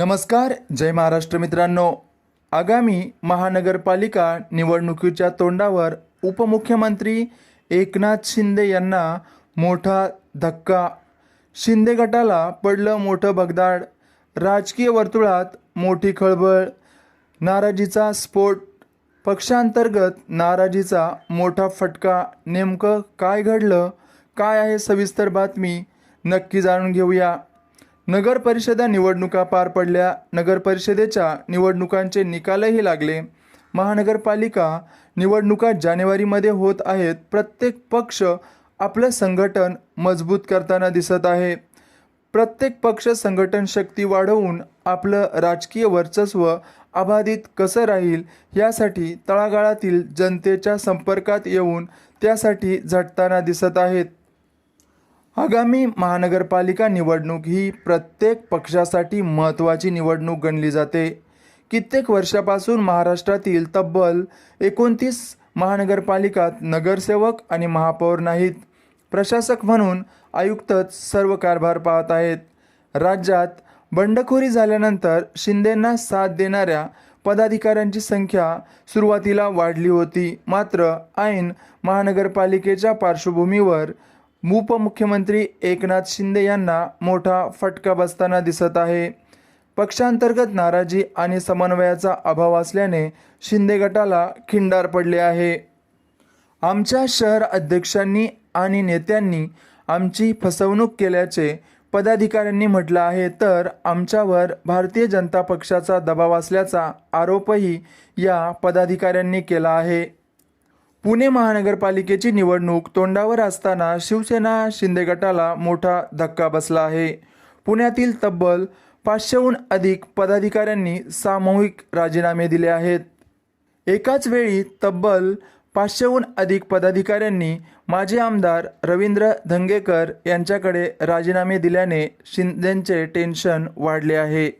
नमस्कार जय महाराष्ट्र मित्रांनो. आगामी महानगरपालिका निवडणुकीच्या तोंडावर उपमुख्यमंत्री एकनाथ शिंदे यांना मोठा धक्का. शिंदे गटाला पडलं मोठं भगदाड राजकीय वर्तुळात मोठी खळबळ. नाराजीचा स्फोट. पक्षांतर्गत नाराजीचा मोठा फटका. नेमकं काय घडलं? काय आहे सविस्तर बातमी? नक्की जाणून घेऊया. नगर परिषदा निवडणुका पार पडल्या. नगर परिषदेच्या निवडणुकांचे निकालही लागले. महानगरपालिका निवडणुका जानेवारीमध्ये होत आहेत. प्रत्येक पक्ष आपलं संघटन मजबूत करताना दिसत आहे. प्रत्येक पक्ष संघटन शक्ती वाढवून आपलं राजकीय वर्चस्व अबाधित कसं राहील यासाठी तळागाळातील जनतेच्या संपर्कात येऊन त्यासाठी झटताना दिसत आहेत. आगामी महानगरपालिका निवडणूक ही प्रत्येक पक्षासाठी महत्त्वाची निवडणूक गणली जाते. कित्येक वर्षापासून महाराष्ट्रातील तब्बल एकोणतीस महानगरपालिकात नगरसेवक आणि महापौर नाहीत. प्रशासक म्हणून आयुक्तच सर्व कारभार पाहत आहेत. राज्यात बंडखोरी झाल्यानंतर शिंदेंना साथ देणाऱ्या पदाधिकाऱ्यांची संख्या सुरुवातीला वाढली होती. मात्र ऐन महानगरपालिकेच्या पार्श्वभूमीवर उपमुख्यमंत्री एकनाथ शिंदे यांना मोठा फटका बसताना दिसत आहे. पक्षांतर्गत नाराजी आणि समन्वयाचा अभाव असल्याने शिंदे गटाला खिंडार पडले आहे. आमच्या शहर अध्यक्षांनी आणि नेत्यांनी आमची फसवणूक केल्याचे पदाधिकाऱ्यांनी म्हटलं आहे तर आमच्यावर भारतीय जनता पक्षाचा दबाव असल्याचा आरोपही या पदाधिकाऱ्यांनी केला आहे. पुणे महानगरपालिकेची निवडणूक तोंडावर असताना शिवसेना शिंदे गटाला मोठा धक्का बसला आहे. पुण्यातील तब्बल पाचशेहून अधिक पदाधिकाऱ्यांनी सामूहिक राजीनामे दिले आहेत. एकाच वेळी तब्बल पाचशेहून अधिक पदाधिकाऱ्यांनी माजी आमदार रवींद्र धंगेकर यांच्याकडे राजीनामे दिल्याने शिंदेंचे टेन्शन वाढले आहे.